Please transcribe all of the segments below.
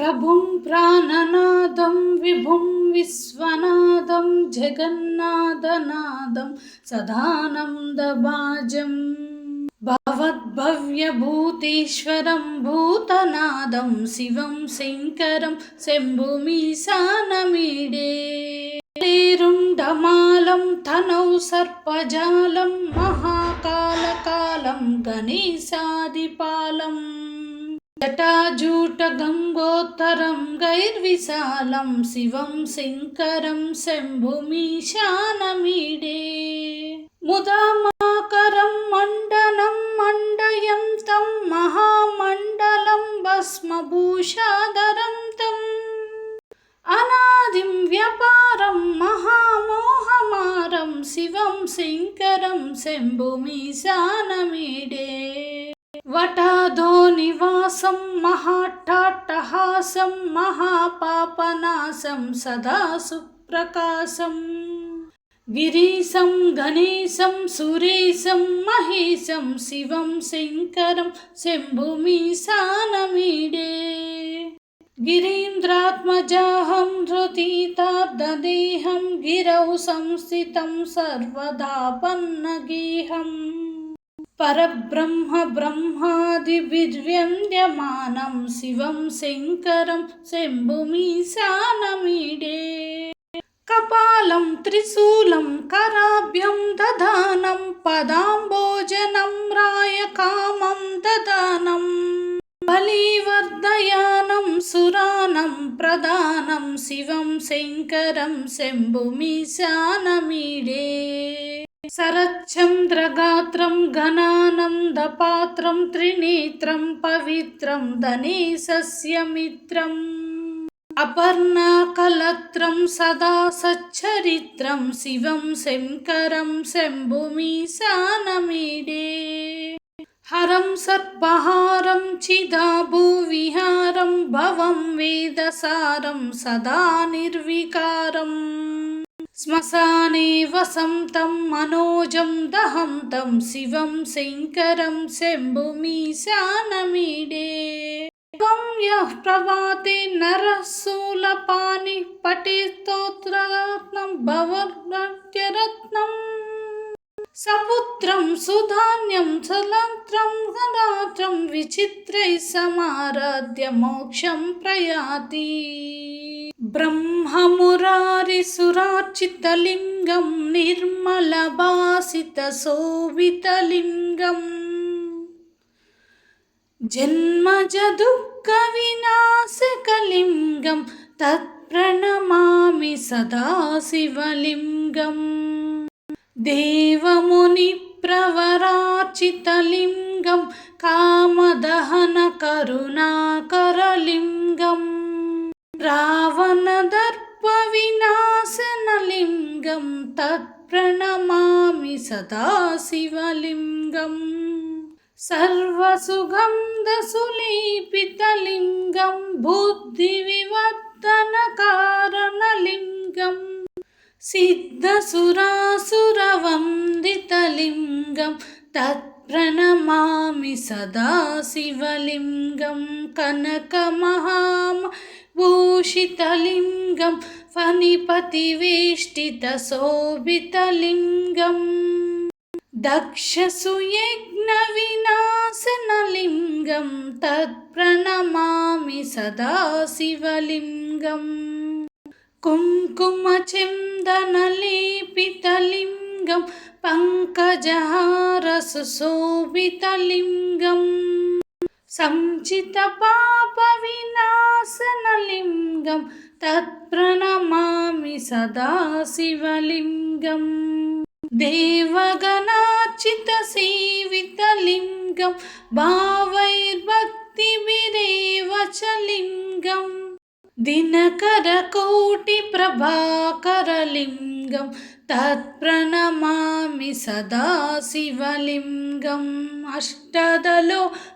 ప్రభుం ప్రాణనాదం విభుం విశ్వనాదం జగన్నాథనాదం సదానందభాజం. భవద్భవ్యభూతీశ్వరం భూతనాదం శివం శంకరం శంభుమీశానమీడే. రుండమాలం తనౌ సర్పజాలం మహాకాలకాలం గణేశాదిపాలం. జటాజూటగంగోత్తరం గైర్విశాలం శివం శంకరం శంభుమీశానమీడే ముదామాకరం మండనం మండయం తం మహామండలం భస్మభూషాధరం తం. అనాదిం వ్యాపారం మహామోహమారం శివం శంకరం శంభుమీశానమీడే వటాదో నివాసం మహాట్టాట్టహాసం మహాపాపనాశం సదా సుప్రకాశం గిరీశం గణేశం సురేశం మహేశం శివం శంకరం శంభుమీశానమీడే గిరీంద్రాత్మజాహం ధృతీతార్ధదేహం గిరౌ సంస్థితం సర్వదా పన్నగేహం. పరబ్రహ్మ బ్రహ్మాదిభిర్వ్యంద్యమానం శివం శంకరం శంభుమీశానమీడే కపాలం త్రిశూలం కరాభ్యం దదానం పదాంబోజనం రాయ కామం దదానం బలివర్ధయానం సురానం ప్రదానం శివం శంకరం శంభుమీశానమీడే శరచ్చంద్రగాత్రం ఘనానందపాత్రం త్రినేత్రం పవిత్రం ధనేశస్యమిత్రం. అపర్ణాకలత్రం సదా సచ్చరిత్రం శివం శంకరం శంభుమీశానమీడే హరం సర్పహారం చిదాభూవిహారం భవం వేదసారం సదా నిర్వికారం. శ్మశానే వసంతం మనోజం దహంతం శివం శంకరం శంభుమీశానమీడే త్వం యః ప్రభాతే నరः శూలపాణి పఠేత్తోత్రరత్నం భవర్ణట్యరత్నం సపుత్రం సుధాన్యం సలంత్రం గణాత్రం విచిత్రైः సమారాధ్య మోక్షం ప్రయాతి. బ్రహ్మమురారిసురార్చితలింగం నిర్మలభాసితశోభితలింగం జన్మజదుఃఖవినాశకలింగం తత్ప్రణమామి సదాశివలింగం. దేవమునిప్రవరార్చితలింగం కామదహనకరుణాకరలింగం. రావణదర్పవినాశనలింగం తత్ప్రణమామి సదాశివలింగం. సర్వసుగంధసులేపితలింగం బుద్ధివివర్ధనకారణలింగం సిద్ధసురాసురవందితలింగం తత్ప్రణమామి సదాశివలింగం. కనకమహామ భూషితలింగం ఫణిపతివేష్టితశోభితలింగం దక్షసుయజ్ఞవినాశనలింగం తత్ప్రణమామి సదాశివలింగం సంచిత పాప వినాశనలింగం తత్ప్రణమామి సదాశివలింగం దేవగణార్చితసేవితలింగం భావైర్భక్తిభిరేవ చ లింగం దినకరకోటిప్రభాకరలింగం తత్ప్రణమామి సదాశివలింగం అష్టదలో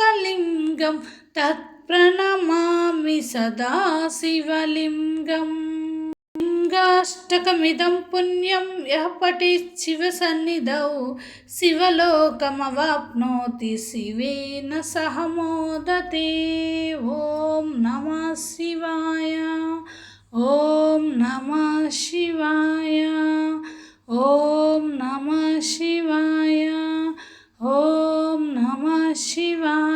కలింగం తత్ప్రణమామి సదా శివలింగం. లింగాష్టకమిదం పుణ్యం యః పఠేత్ శివసన్నిధౌ శివలోకమవాప్నోతి శివేన సహ మోదతే. ఓం నమ శివాయ. ఓం నమ శివాయ. ఓం నమ శివాయ. ఓం నమ శివాయ.